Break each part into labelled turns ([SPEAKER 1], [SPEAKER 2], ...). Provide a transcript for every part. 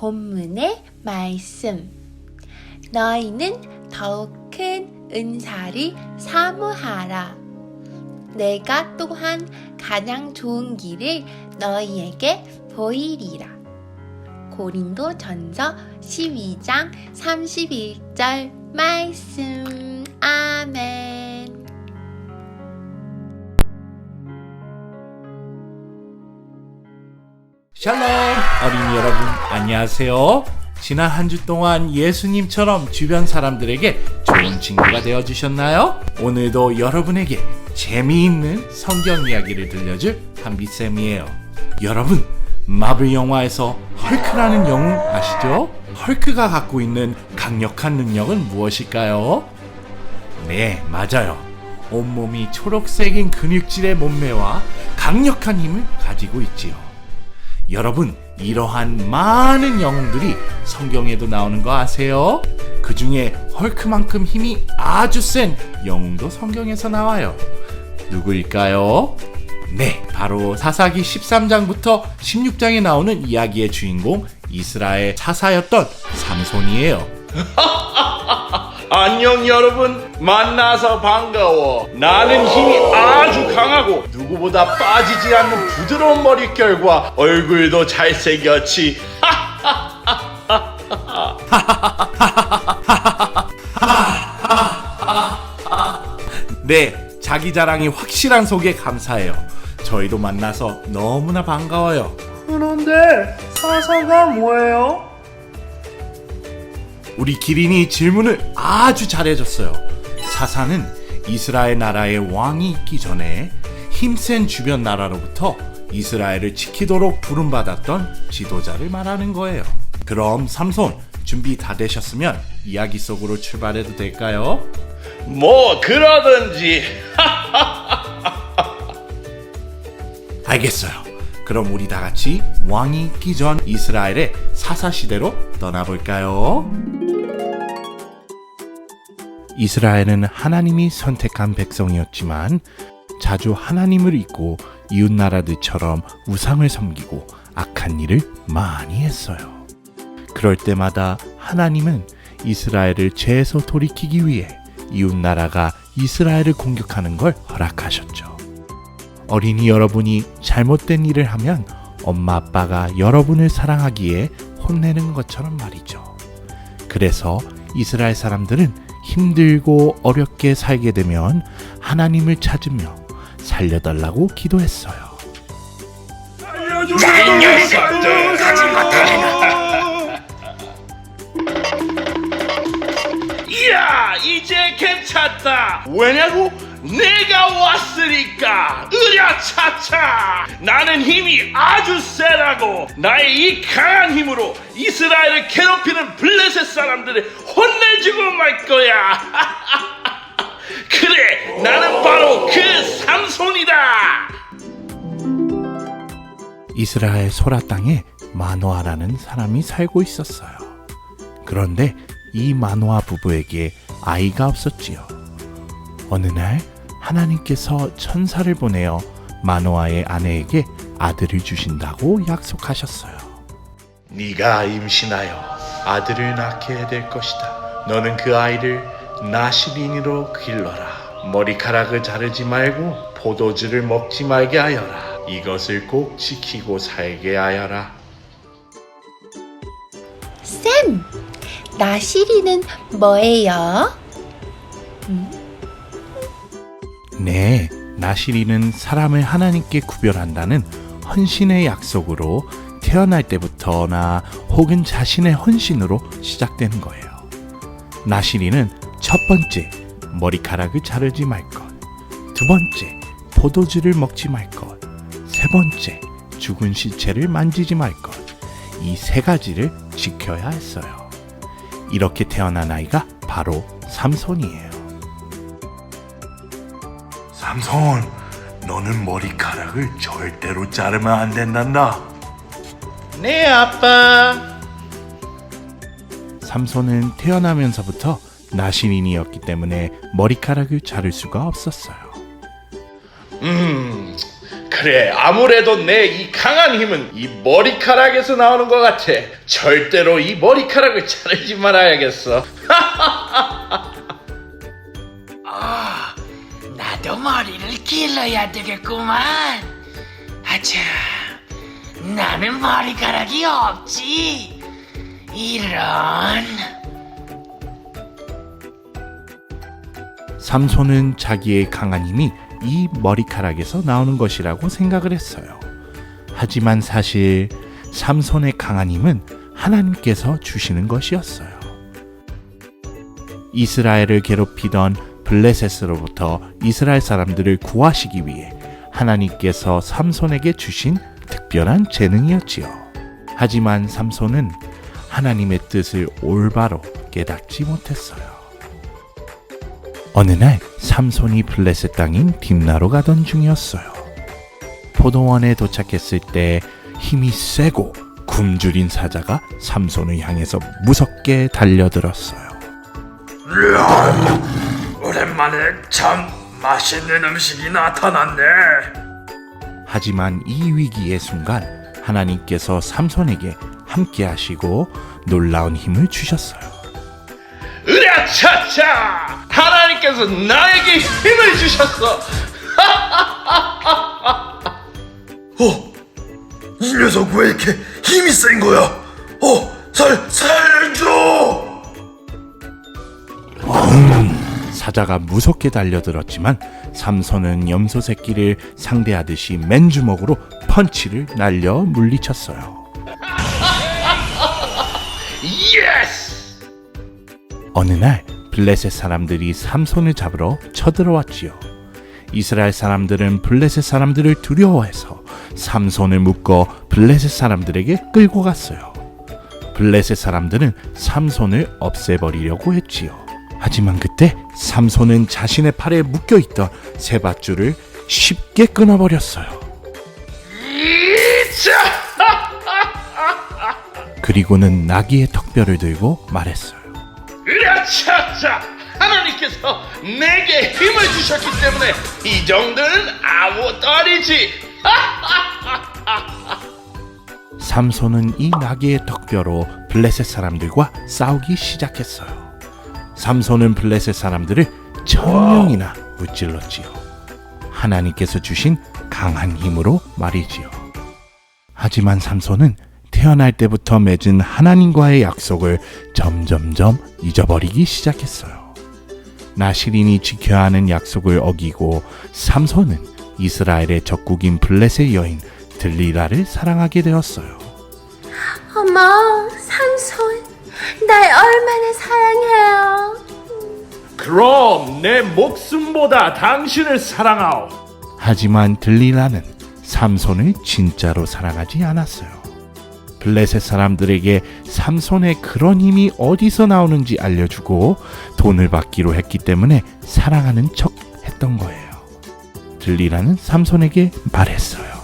[SPEAKER 1] 본문의 말씀. 너희는 더욱 큰 은사를 사모하라. 내가 또한 가장 좋은 길을 너희에게 보이리라. 고린도 전서 12장 31절 말씀. 아멘.
[SPEAKER 2] 샬롬 어린이 여러분 안녕하세요 지난 한 주 동안 예수님처럼 주변 사람들에게 좋은 친구가 되어 주셨나요? 오늘도 여러분에게 재미있는 성경 이야기를 들려줄 한비쌤이에요 여러분 마블 영화에서 헐크라는 영웅 아시죠? 헐크가 갖고 있는 강력한 능력은 무엇일까요? 네, 맞아요. 온몸이 초록색인 근육질의 몸매와 강력한 힘을 가지고 있지요. 여러분, 이러한 많은 영웅들이 성경에도 나오는 거 아세요? 그 중에 헐크만큼 힘이 아주 센 영웅도 성경에서 나와요. 누구일까요? 네, 바로 사사기 13장부터 16장에 나오는 이야기의 주인공 이스라엘 사사였던 삼손이에요.
[SPEAKER 3] 안녕 여러분 만나서 반가워 나는 힘이 아주 강하고 누구보다 빠지지 않는 부드러운 머릿결과 얼굴도 잘생겼지
[SPEAKER 2] 네, 자기 자랑이 확실한 소개 감사해요. 저희도 만나서 너무나 반가워요.
[SPEAKER 3] 그런데 사사가 뭐예요?
[SPEAKER 2] 우리 기린이 질문을 아주 잘해줬어요. 사사는 이스라엘 나라의 왕이 있기 전에 힘센 주변 나라로부터 이스라엘을 지키도록 부름받았던 지도자를 말하는 거예요. 그럼 삼손 준비 다 되셨으면 이야기 속으로 출발해도 될까요?
[SPEAKER 3] 뭐 그러든지
[SPEAKER 2] 알겠어요. 그럼 우리 다 같이 왕이 있기 전 이스라엘의 사사 시대로 떠나볼까요? 이스라엘은 하나님이 선택한 백성이었지만 자주 하나님을 잊고 이웃 나라들처럼 우상을 섬기고 악한 일을 많이 했어요. 그럴 때마다 하나님은 이스라엘을 죄에서 돌이키기 위해 이웃 나라가 이스라엘을 공격하는 걸 허락하셨죠. 어린이 여러분이 잘못된 일을 하면 엄마 아빠가 여러분을 사랑하기에 혼내는 것처럼 말이죠. 그래서 이스라엘 사람들은 힘들고 어렵게 살게 되면 하나님을 찾으며 살려달라고 기도했어요.
[SPEAKER 3] 이 이야 이제 괜찮다 왜냐고 내가 왔으니까 으랴차차 나는 힘이 아주 세다고 나의 이 강한 힘으로 이스라엘을 괴롭히는 블레셋 사람들을 혼내주고 말 거야 그래 나는 바로 그 삼손이다
[SPEAKER 2] 이스라엘 소라 땅에 마노아라는 사람이 살고 있었어요. 그런데 이 마노아 부부에게 아이가 없었지요. 어느 날 하나님께서 천사를 보내어 마노아의 아내에게 아들을 주신다고 약속하셨어요.
[SPEAKER 3] 네가 임신하여 아들을 낳게 될 것이다. 너는 그 아이를 나시린이로 길러라. 머리카락을 자르지 말고 포도주를 먹지 말게 하여라. 이것을 꼭 지키고 살게 하여라.
[SPEAKER 1] 쌤, 나시리는 뭐예요?
[SPEAKER 2] 네, 나시리는 사람을 하나님께 구별한다는 헌신의 약속으로 태어날 때부터나 혹은 자신의 헌신으로 시작되는 거예요. 나시리는 첫 번째, 머리카락을 자르지 말 것. 두 번째, 포도주를 먹지 말 것. 세 번째, 죽은 시체를 만지지 말 것. 이 세 가지를 지켜야 했어요. 이렇게 태어난 아이가 바로 삼손이에요.
[SPEAKER 3] 삼손, 너는 머리카락을 절대로 자르면 안 된단다. 네, 아빠.
[SPEAKER 2] 삼손은 태어나면서부터 나시린이었기 때문에 머리카락을 자를 수가 없었어요.
[SPEAKER 3] 음, 그래 아무래도 내 이 강한 힘은 이 머리카락에서 나오는 것 같아 절대로 이 머리카락을 자르지 말아야겠어
[SPEAKER 4] 나도 머리를 길러야 되겠구만. 아차, 나는 머리카락이 없지. 이런.
[SPEAKER 2] 삼손은 자기의 강한 힘이 이 머리카락에서 나오는 것이라고 생각을 했어요. 하지만 사실 삼손의 강한 힘은 하나님께서 주시는 것이었어요. 이스라엘을 괴롭히던 블레셋으로부터 이스라엘 사람들을 구하시기 위해 하나님께서 삼손에게 주신 특별한 재능이었지요. 하지만 삼손은 하나님의 뜻을 올바로 깨닫지 못했어요. 어느 날 삼손이 블레셋 땅인 딥나로 가던 중이었어요. 포도원에 도착했을 때 힘이 세고 굶주린 사자가 삼손을 향해서 무섭게 달려들었어요.
[SPEAKER 4] 오랜만에 참 맛있는 음식이 나타났네.
[SPEAKER 2] 하지만 이 위기의 순간 하나님께서 삼손에게 함께 하시고 놀라운 힘을 주셨어요.
[SPEAKER 3] 으랴차차 하나님께서 나에게 힘을 주셨어
[SPEAKER 5] 어, 이 녀석 왜 이렇게 힘이 센 거야? 어, 살, 살려줘!
[SPEAKER 2] 사자가 무섭게 달려들었지만 삼손은 염소 새끼를 상대하듯이 맨주먹으로 펀치를 날려 물리쳤어요.
[SPEAKER 3] 예스
[SPEAKER 2] 어느 날 블레셋 사람들이 삼손을 잡으러 쳐들어왔지요. 이스라엘 사람들은 블레셋 사람들을 두려워해서 삼손을 묶어 블레셋 사람들에게 끌고 갔어요. 블레셋 사람들은 삼손을 없애버리려고 했지요. 하지만 그때 삼손은 자신의 팔에 묶여 있던 세 밧줄을 쉽게 끊어버렸어요. 그리고는 나귀의 턱뼈를 들고 말했어요.
[SPEAKER 3] 하나님께서 내게 힘을 주셨기 때문에 이 정도는 아무것도 아니지
[SPEAKER 2] 삼손은 이 나귀의 턱뼈로 블레셋 사람들과 싸우기 시작했어요. 삼손은 블레셋 사람들을 천 명이나 무찔렀지요. 하나님께서 주신 강한 힘으로 말이지요. 하지만 삼손은 태어날 때부터 맺은 하나님과의 약속을 점점점 잊어버리기 시작했어요. 나시린이 지켜야 하는 약속을 어기고 삼손은 이스라엘의 적국인 블레셋 여인 들리라를 사랑하게 되었어요.
[SPEAKER 1] 어머, 삼손, 날 얼마나 사랑해요.
[SPEAKER 3] 그럼 내 목숨보다 당신을 사랑하오
[SPEAKER 2] 하지만 들리라는 삼손을 진짜로 사랑하지 않았어요. 블레셋 사람들에게 삼손의 그런 힘이 어디서 나오는지 알려주고 돈을 받기로 했기 때문에 사랑하는 척 했던 거예요. 들리라는 삼손에게 말했어요.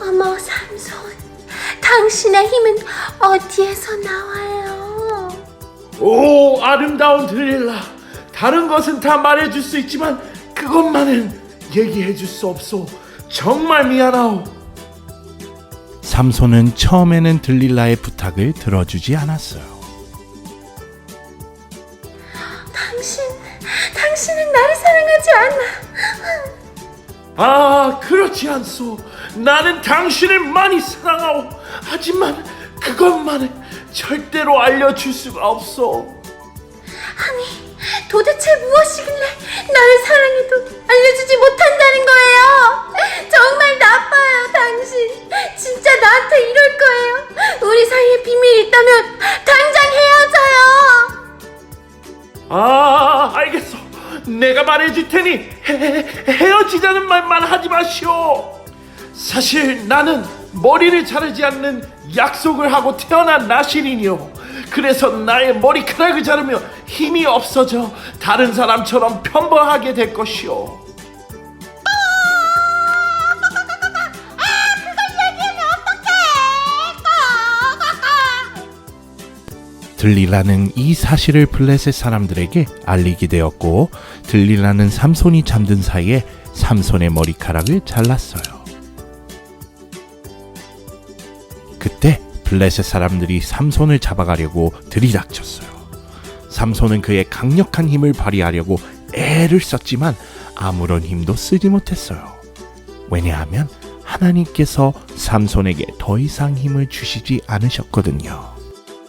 [SPEAKER 1] 어머, 삼손, 당신의 힘은 어디에서 나와요?
[SPEAKER 3] 오 아름다운 들릴라. 다른 것은 다 말해줄 수 있지만 그것만은 얘기해줄 수 없소. 정말 미안하오.
[SPEAKER 2] 삼손은 처음에는 들릴라의 부탁을 들어주지 않았어요.
[SPEAKER 1] 당신, 당신은 나를 사랑하지 않아.
[SPEAKER 3] 아 그렇지 않소. 나는 당신을 많이 사랑하오. 하지만 그것만은 절대로 알려줄 수가 없소
[SPEAKER 1] 아니, 도대체 무엇이길래 나를 사랑해도 알려주지 못한다는 거예요? 정말 나빠요, 당신. 진짜 나한테 이럴 거예요. 우리 사이에 비밀이 있다면 당장 헤어져요.
[SPEAKER 3] 아 알겠어 내가 말해줄 테니 헤, 헤어지자는 말만 하지 마시오 사실 나는 머리를 자르지 않는 약속을 하고 태어난 나시린이요. 그래서 나의 머리카락을 자르며 힘이 없어져 다른 사람처럼 편버하게 될 것이오.
[SPEAKER 2] 들리라는 이 사실을 블레셋 사람들에게 알리게 되었고 들리라는 삼손이 잠든 사이에 삼손의 머리카락을 잘랐어요. 블레셋 사람들이 삼손을 잡아가려고 들이닥쳤어요. 삼손은 그의 강력한 힘을 발휘하려고 애를 썼지만 아무런 힘도 쓰지 못했어요. 왜냐하면 하나님께서 삼손에게 더 이상 힘을 주시지 않으셨거든요.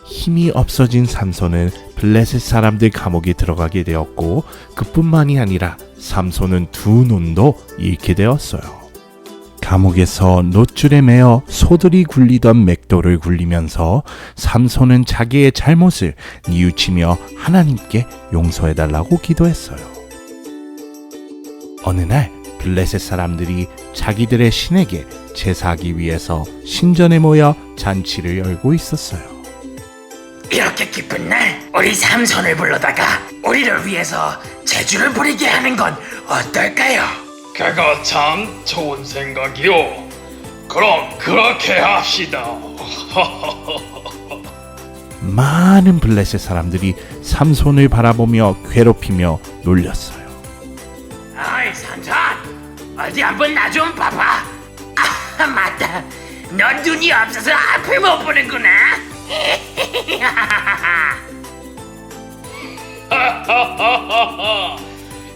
[SPEAKER 2] 힘이 없어진 삼손은 블레셋 사람들 감옥에 들어가게 되었고 그뿐만이 아니라 삼손은 두 눈도 잃게 되었어요. 감옥에서 노줄에 매어 소들이 굴리던 맥도를 굴리면서 삼손은 자기의 잘못을 뉘우치며 하나님께 용서해달라고 기도했어요. 어느 날 블레셋 사람들이 자기들의 신에게 제사하기 위해서 신전에 모여 잔치를 열고 있었어요.
[SPEAKER 4] 이렇게 기쁜 날 우리 삼손을 불러다가 우리를 위해서 제주를 부리게 하는 건 어떨까요? 그거 참 좋은 생각이요. 그럼 그렇게 합시다.
[SPEAKER 2] 많은 블레셋 사람들이 삼손을 바라보며 괴롭히며 놀렸어요.
[SPEAKER 4] 아이 삼손 어디 한번 나 좀 봐봐. 아 맞다. 넌 눈이 없어서 앞을 못 보는구나.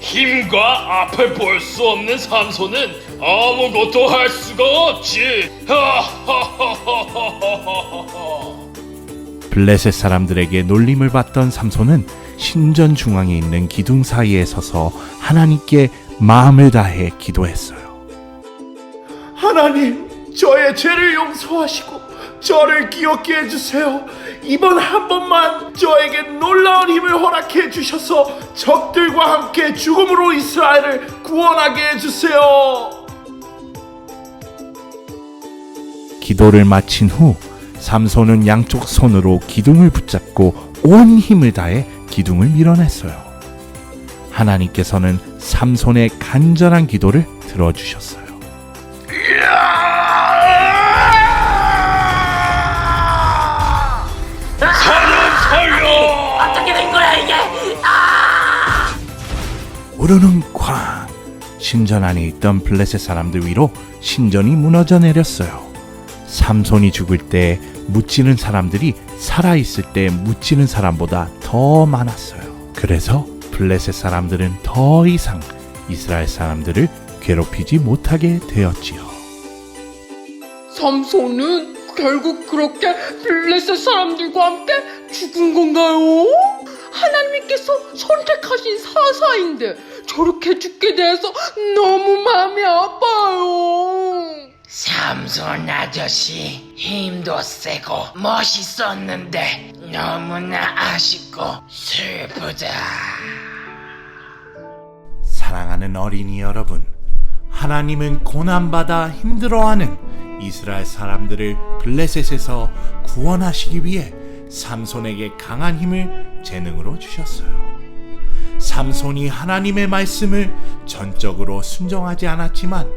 [SPEAKER 4] 힘과 앞을 볼 수 없는 삼손은 아무것도 할 수가 없지.
[SPEAKER 2] 블레셋 사람들에게 놀림을 받던 삼손은 신전 중앙에 있는 기둥 사이에 서서 하나님께 마음을 다해 기도했어요.
[SPEAKER 3] 하나님, 저의 죄를 용서하시고 저를 기억게 해주세요. 이번 한 번만 저에게 놀라운 힘을 허락해 주셔서 적들과 함께 죽음으로 이스라엘을 구원하게 해주세요.
[SPEAKER 2] 기도를 마친 후 삼손은 양쪽 손으로 기둥을 붙잡고 온 힘을 다해 기둥을 밀어냈어요. 하나님께서는 삼손의 간절한 기도를 들어주셨어요. 우르는 쾅 신전 안에 있던 블레셋 사람들 위로 신전이 무너져 내렸어요. 삼손이 죽을 때 묻지는 사람들이 살아 있을 때 묻지는 사람보다 더 많았어요. 그래서 블레셋 사람들은 더 이상 이스라엘 사람들을 괴롭히지 못하게 되었지요.
[SPEAKER 6] 삼손은 결국 그렇게 블레셋 사람들과 함께 죽은 건가요? 하나님께서 선택하신 사사인데 저렇게 죽게 돼서 너무 마음이 아파요.
[SPEAKER 4] 삼손 아저씨 힘도 세고 멋있었는데 너무나 아쉽고 슬프다.
[SPEAKER 2] 사랑하는 어린이 여러분, 하나님은 고난받아 힘들어하는 이스라엘 사람들을 블레셋에서 구원하시기 위해 삼손에게 강한 힘을 재능으로 주셨어요. 삼손이 하나님의 말씀을 전적으로 순종하지 않았지만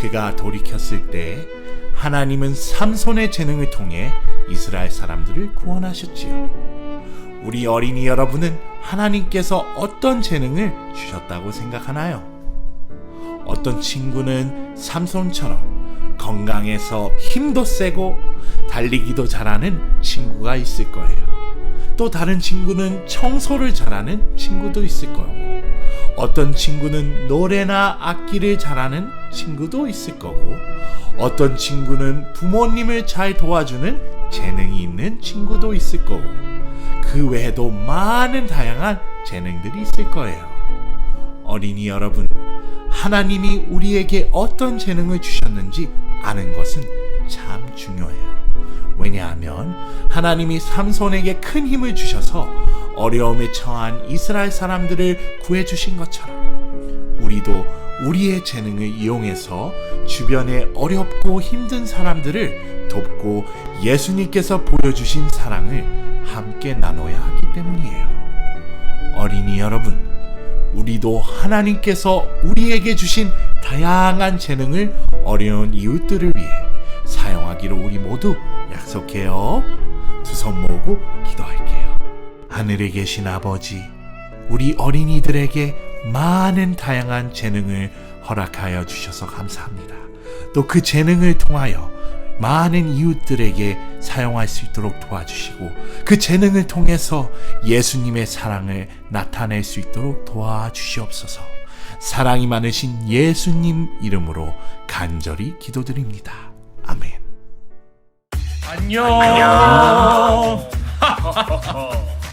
[SPEAKER 2] 그가 돌이켰을 때 하나님은 삼손의 재능을 통해 이스라엘 사람들을 구원하셨지요. 우리 어린이 여러분은 하나님께서 어떤 재능을 주셨다고 생각하나요? 어떤 친구는 삼손처럼 건강해서 힘도 세고 달리기도 잘하는 친구가 있을 거예요. 또 다른 친구는 청소를 잘하는 친구도 있을 거고, 어떤 친구는 노래나 악기를 잘하는 친구도 있을 거고, 어떤 친구는 부모님을 잘 도와주는 재능이 있는 친구도 있을 거고, 그 외에도 많은 다양한 재능들이 있을 거예요. 어린이 여러분, 하나님이 우리에게 어떤 재능을 주셨는지 아는 것은 참 중요해요. 왜냐 하면 하나님이 삼손에게 큰 힘을 주셔서 어려움에 처한 이스라엘 사람들을 구해주신 것처럼 우리도 우리의 재능을 이용해서 주변에 어렵고 힘든 사람들을 돕고 예수님께서 보여주신 사랑을 함께 나눠야 하기 때문이에요. 어린이 여러분, 우리도 하나님께서 우리에게 주신 다양한 재능을 어려운 이웃들을 위해 사용하기로 우리 모두 약속해요. 두 손 모으고 기도할게요. 하늘에 계신 아버지, 우리 어린이들에게 많은 다양한 재능을 허락하여 주셔서 감사합니다. 또 그 재능을 통하여 많은 이웃들에게 사용할 수 있도록 도와주시고 그 재능을 통해서 예수님의 사랑을 나타낼 수 있도록 도와주시옵소서. 사랑이 많으신 예수님 이름으로 간절히 기도드립니다. 아멘.
[SPEAKER 3] 안녕.